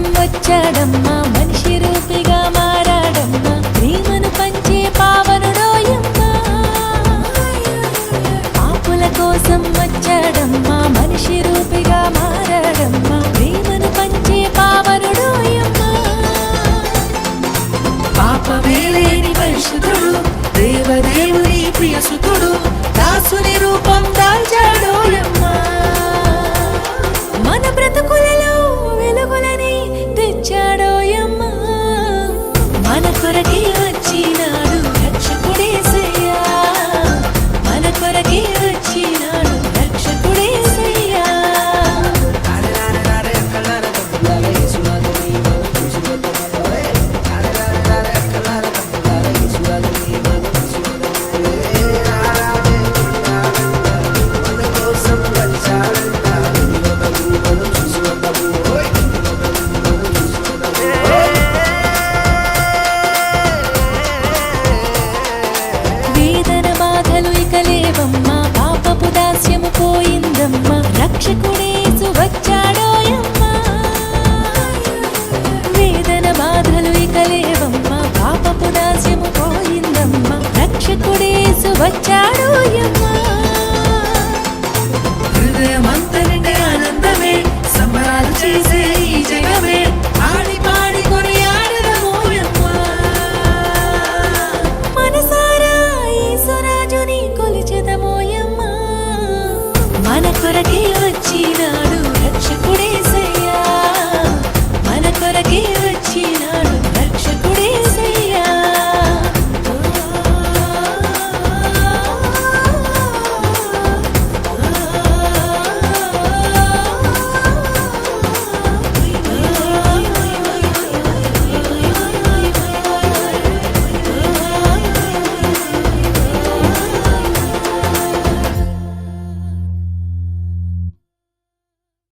కోసం వచ్చాడమ్మా. మనిషి రూపిగా మారాడమ్మా. ప్రేమను పంచే పావనుడోయమ్మా ఆపుల కోసం వచ్చాడమ్మా. మనిషి రూపిగా మారా 是鼓励。